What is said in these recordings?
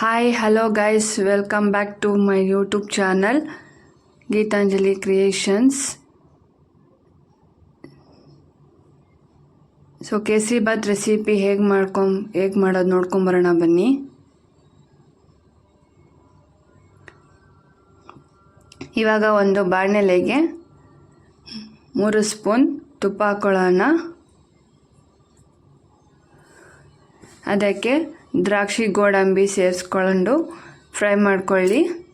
Hi hello guys welcome back to my YouTube channel Geetanjali creations so kesari bath recipe ಹೇಗೆ ಮಾಡ್ಕೊಂ ಹೇಗೆ ಮಾಡೋದು ನೋಡ್ಕೊಂಬರೋಣ ಬನ್ನಿ. ಇವಾಗ ಒಂದು ಬಾಣಲೆಗೆ ಮೂರು ಸ್ಪೂನ್ ತುಪ್ಪ ಹಾಕೊಳ್ಳೋಣ. ಅದಕ್ಕೆ ದ್ರಾಕ್ಷಿ ಗೋಡಂಬಿ ಸೇರಿಸ್ಕೊಂಡು ಫ್ರೈ ಮಾಡ್ಕೊಳ್ಳಿ.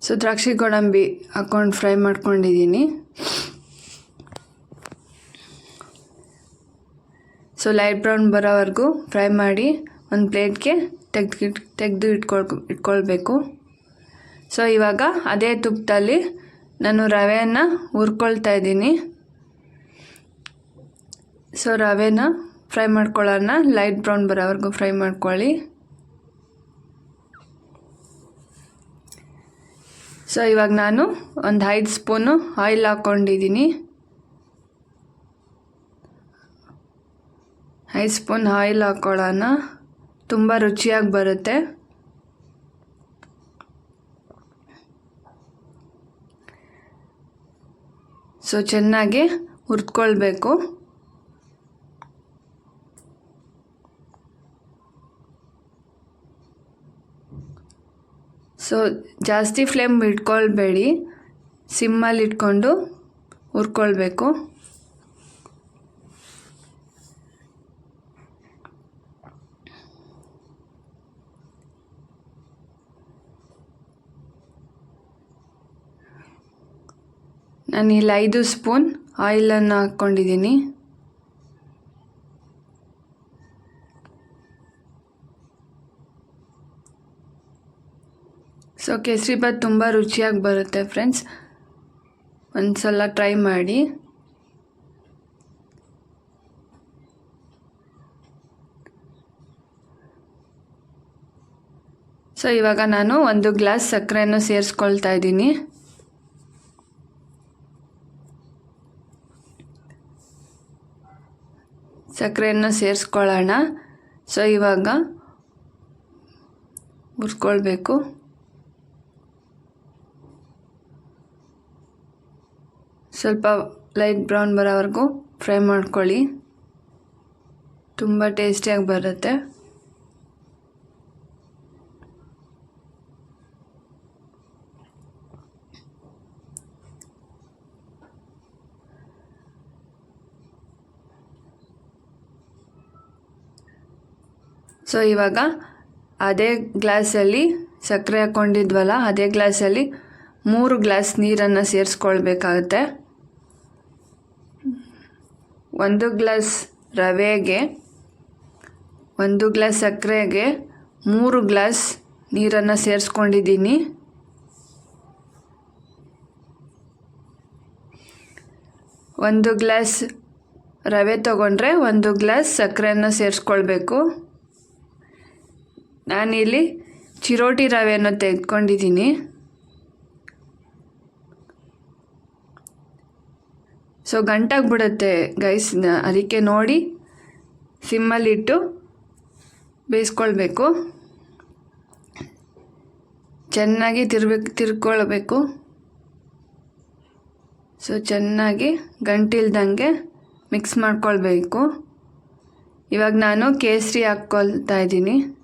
ಸೊ, ದ್ರಾಕ್ಷಿ ಗೋಡಂಬಿ ಹಾಕ್ಕೊಂಡು ಫ್ರೈ ಮಾಡ್ಕೊಂಡಿದ್ದೀನಿ. ಸೊ, ಲೈಟ್ ಬ್ರೌನ್ ಬರೋವರೆಗೂ ಫ್ರೈ ಮಾಡಿ ಒಂದು ಪ್ಲೇಟ್ಗೆ ತೆಗ್ದು ತೆಗೆದು ಇಟ್ಕೊಳ್ ಇಟ್ಕೊಳ್ಬೇಕು. ಸೊ, ಇವಾಗ ಅದೇ ತುಪ್ಪದಲ್ಲಿ ನಾನು ರವೆಯನ್ನು ಹುರ್ಕೊಳ್ತಾ ಇದ್ದೀನಿ. ಸೊ ರವೆನ ಫ್ರೈ ಮಾಡ್ಕೊಳ್ಳೋಣ. ಲೈಟ್ ಬ್ರೌನ್ ಬರೋವರೆಗೂ ಫ್ರೈ ಮಾಡ್ಕೊಳ್ಳಿ. ಸೊ ಇವಾಗ ನಾನು ಒಂದು ಐದು ಸ್ಪೂನು ಆಯಿಲ್ ಹಾಕ್ಕೊಂಡಿದ್ದೀನಿ. ಐದು ಸ್ಪೂನ್ ಆಯಿಲ್ ಹಾಕ್ಕೊಳ್ಳೋಣ. ತುಂಬ ರುಚಿಯಾಗಿ ಬರುತ್ತೆ. ಸೊ ಚೆನ್ನಾಗಿ ಹುರ್ಕೊಳ್ಬೇಕು. ಸೊ ಜಾಸ್ತಿ ಫ್ಲೇಮ್ ಇಟ್ಕೊಳ್ಬೇಡಿ. ಸಿಮ್ಮಲ್ಲಿ ಇಟ್ಕೊಂಡು ಹುರ್ಕೊಳ್ಬೇಕು. ನಾನು ಇಲ್ಲಿ ಐದು ಸ್ಪೂನ್ ಆಯಿಲನ್ನು ಹಾಕ್ಕೊಂಡಿದ್ದೀನಿ. ಸೊ ಕೇಸರಿಬಾತ್ ತುಂಬ ರುಚಿಯಾಗಿ ಬರುತ್ತೆ ಫ್ರೆಂಡ್ಸ್ ಒಂದು ಸಲ ಟ್ರೈ ಮಾಡಿ. ಸೊ ಇವಾಗ ನಾನು ಒಂದು ಗ್ಲಾಸ್ ಸಕ್ಕರೆಯನ್ನು ಸೇರಿಸ್ಕೊಳ್ತಾ ಇದ್ದೀನಿ. ಸಕ್ಕರೆಯನ್ನು ಸೇರಿಸ್ಕೊಳ್ಳೋಣ. ಸೊ ಇವಾಗ ಹುರ್ಕೊಳ್ಬೇಕು ಸ್ವಲ್ಪ ಲೈಟ್ ಬ್ರೌನ್ ಬರೋವರೆಗೂ ಫ್ರೈ ಮಾಡ್ಕೊಳ್ಳಿ. ತುಂಬ ಟೇಸ್ಟಿಯಾಗಿ ಬರುತ್ತೆ. ಸೊ ಇವಾಗ ಅದೇ ಗ್ಲಾಸಲ್ಲಿ ಸಕ್ಕರೆ ಹಾಕ್ಕೊಂಡಿದ್ವಲ್ಲ, ಅದೇ ಗ್ಲಾಸಲ್ಲಿ ಮೂರು ಗ್ಲಾಸ್ ನೀರನ್ನು ಸೇರಿಸ್ಕೊಳ್ಬೇಕಾಗತ್ತೆ. ಒಂದು ಗ್ಲಾಸ್ ರವೆಗೆ, ಒಂದು ಗ್ಲಾಸ್ ಸಕ್ಕರೆಗೆ ಮೂರು ಗ್ಲಾಸ್ ನೀರನ್ನು ಸೇರಿಸ್ಕೊಂಡಿದ್ದೀನಿ. ಒಂದು ಗ್ಲಾಸ್ ರವೆ ತಗೊಂಡ್ರೆ ಒಂದು ಗ್ಲಾಸ್ ಸಕ್ಕರೆಯನ್ನು ಸೇರಿಸ್ಕೊಳ್ಬೇಕು. ನಾನಿಲ್ಲಿ ಚಿರೋಟಿ ರವೆಯನ್ನು ತೆಗೆದುಕೊಂಡಿದ್ದೀನಿ. ಸೊ, ಗಂಟಾಗ್ಬಿಡುತ್ತೆ ಗೈಸ್ ಅದಕ್ಕೆ ನೋಡಿ ಸಿಮ್ಮಲ್ಲಿಟ್ಟು ಬೇಯಿಸ್ಕೊಳ್ಬೇಕು. ಚೆನ್ನಾಗಿ ತಿರ್ಬೇಕು ತಿರ್ಕೊಳ್ಬೇಕು. ಸೊ, ಚೆನ್ನಾಗಿ ಗಂಟಿಲ್ದಂಗೆ ಮಿಕ್ಸ್ ಮಾಡ್ಕೊಳ್ಬೇಕು. ಇವಾಗ ನಾನು ಕೇಸರಿ ಹಾಕ್ಕೊಳ್ತಾ ಇದ್ದೀನಿ.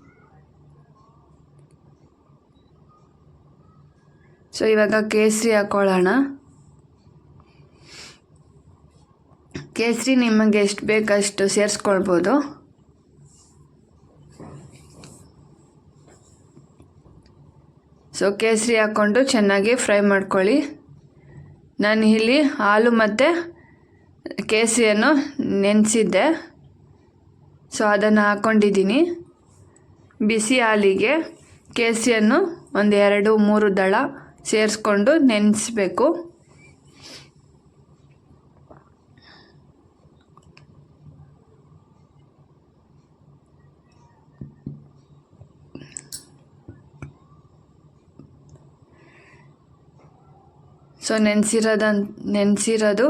ಸೊ, ಇವಾಗ ಕೇಸರಿ ಹಾಕ್ಕೊಳ್ಳೋಣ ಕೇಸರಿ ನಿಮಗೆ ಎಷ್ಟು ಬೇಕಷ್ಟು ಸೇರಿಸ್ಕೊಳ್ಬೋದು. ಸೊ, ಕೇಸರಿ ಹಾಕ್ಕೊಂಡು ಚೆನ್ನಾಗಿ ಫ್ರೈ ಮಾಡ್ಕೊಳ್ಳಿ. ನಾನು ಇಲ್ಲಿ ಹಾಲು ಮತ್ತು ಕೇಸರಿಯನ್ನು ನೆನೆಸಿದ್ದೆ. ಸೊ, ಅದನ್ನು ಹಾಕ್ಕೊಂಡಿದ್ದೀನಿ ಬಿಸಿ ಹಾಲಿಗೆ ಕೇಸರಿಯನ್ನು ಒಂದು ಎರಡು ಮೂರು ದಳ ಸೇರಿಸ್ಕೊಂಡು ನೆನೆಸ್ಬೇಕು. ಸೊ ನೆನೆಸಿರೋದ ನೆನೆಸಿರೋದು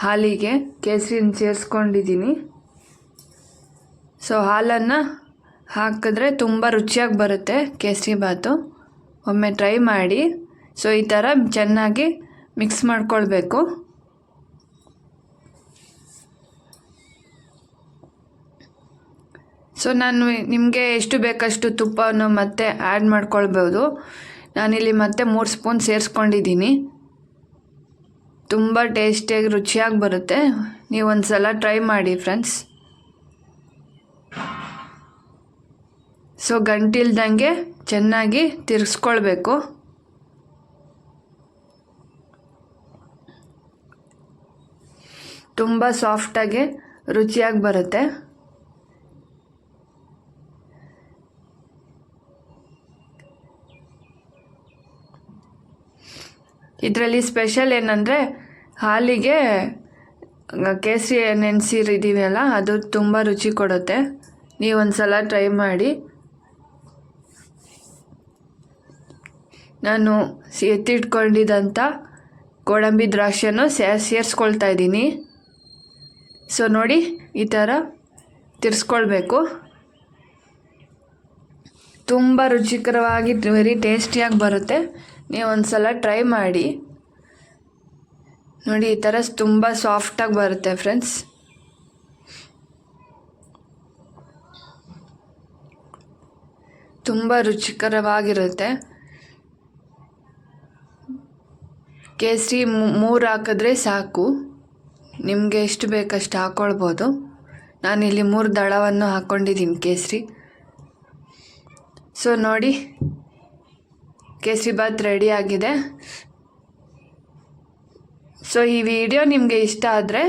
ಹಾಲಿಗೆ. ಕೇಸರಿನ ಸೇರಿಸ್ಕೊಂಡಿದ್ದೀನಿ. ಸೊ ಹಾಲನ್ನು ಹಾಕಿದ್ರೆ ತುಂಬ ರುಚಿಯಾಗಿ ಬರುತ್ತೆ ಕೇಸರಿ ಬಾತು. ಒಮ್ಮೆ ಟ್ರೈ ಮಾಡಿ ಸೊ ಈ ಥರ ಚೆನ್ನಾಗಿ ಮಿಕ್ಸ್ ಮಾಡ್ಕೊಳ್ಬೇಕು. ಸೊ ನಾನು ನಿಮಗೆ ಎಷ್ಟು ಬೇಕಷ್ಟು ತುಪ್ಪವನ್ನು ಮತ್ತೆ ಆ್ಯಡ್ ಮಾಡ್ಕೊಳ್ಬೋದು. ನಾನಿಲ್ಲಿ ಮತ್ತೆ ಮೂರು ಸ್ಪೂನ್ ಸೇರಿಸ್ಕೊಂಡಿದ್ದೀನಿ. ತುಂಬ ಟೇಸ್ಟಿಯಾಗಿ ರುಚಿಯಾಗಿ ಬರುತ್ತೆ. ನೀವು ಒಂದು ಸಲ ಟ್ರೈ ಮಾಡಿ ಫ್ರೆಂಡ್ಸ್ ಸೊ ಗಂಟಿಲ್ದಂಗೆ ಚೆನ್ನಾಗಿ ತಿರ್ಗಿಸ್ಕೊಳ್ಬೇಕು ತುಂಬ ಸಾಫ್ಟಾಗಿ ರುಚಿಯಾಗಿ ಬರುತ್ತೆ. ಇದರಲ್ಲಿ ಸ್ಪೆಷಲ್ ಏನಂದರೆ ಹಾಲಿಗೆ ಕೇಸರಿ ನೆನೆಸಿರಿದ್ದೀವಲ್ಲ ಅದು ತುಂಬ ರುಚಿ ಕೊಡುತ್ತೆ. ನೀವು ಒಂದು ಸಲ ಟ್ರೈ ಮಾಡಿ. ನಾನು ಎತ್ತಿಟ್ಕೊಂಡಿದ್ದಂಥ ಗೋಡಂಬಿ ದ್ರಾಕ್ಷಿಯನ್ನು ಸೇ ಸೇರಿಸ್ಕೊಳ್ತಾ ಇದ್ದೀನಿ. ಸೊ ನೋಡಿ, ಈ ಥರ ತಿರ್ಸ್ಕೊಳ್ಬೇಕು. ತುಂಬ ರುಚಿಕರವಾಗಿ ವೆರಿ ಟೇಸ್ಟಿಯಾಗಿ ಬರುತ್ತೆ. ನೀವು ಒಂದು ಸಲ ಟ್ರೈ ಮಾಡಿ. ನೋಡಿ, ಈ ಥರ ತುಂಬ ಸಾಫ್ಟಾಗಿ ಬರುತ್ತೆ ಫ್ರೆಂಡ್ಸ್ ತುಂಬ ರುಚಿಕರವಾಗಿರುತ್ತೆ. ಕೇಸರಿ ಮೂರು ಹಾಕಿದ್ರೆ ಸಾಕು. ನಿಮಗೆ ಎಷ್ಟು ಬೇಕಷ್ಟು ಹಾಕ್ಕೊಳ್ಬೋದು ನಾನಿಲ್ಲಿ ಮೂರು ದಳವನ್ನು ಹಾಕ್ಕೊಂಡಿದ್ದೀನಿ ಕೇಸರಿ. ಸೊ ನೋಡಿ. ಕೇಸರಿ ಬಾತ್ ರೆಡಿ ಆಗಿದೆ. ಸೊ ಈ ವಿಡಿಯೋ ನಿಮಗೆ ಇಷ್ಟ ಆದರೆ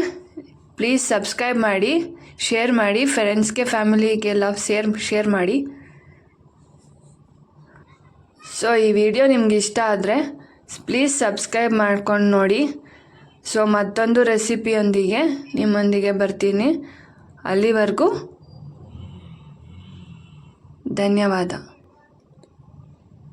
ಪ್ಲೀಸ್ ಸಬ್ಸ್ಕ್ರೈಬ್ ಮಾಡಿ ಶೇರ್ ಮಾಡಿ ಫ್ರೆಂಡ್ಸ್ಗೆ ಫ್ಯಾಮಿಲಿಗೆಲ್ಲ ಶೇರ್ ಶೇರ್ ಮಾಡಿ. ಸೊ ಈ ವಿಡಿಯೋ ನಿಮ್ಗೆ ಇಷ್ಟ ಆದರೆ ಪ್ಲೀಸ್ ಸಬ್ಸ್ಕ್ರೈಬ್ ಮಾಡ್ಕೊಂಡು ನೋಡಿ. ಸೊ ಮತ್ತೊಂದು ರೆಸಿಪಿಯೊಂದಿಗೆ ನಿಮ್ಮೊಂದಿಗೆ ಬರ್ತೀನಿ. ಅಲ್ಲಿವರೆಗೂ ಧನ್ಯವಾದ.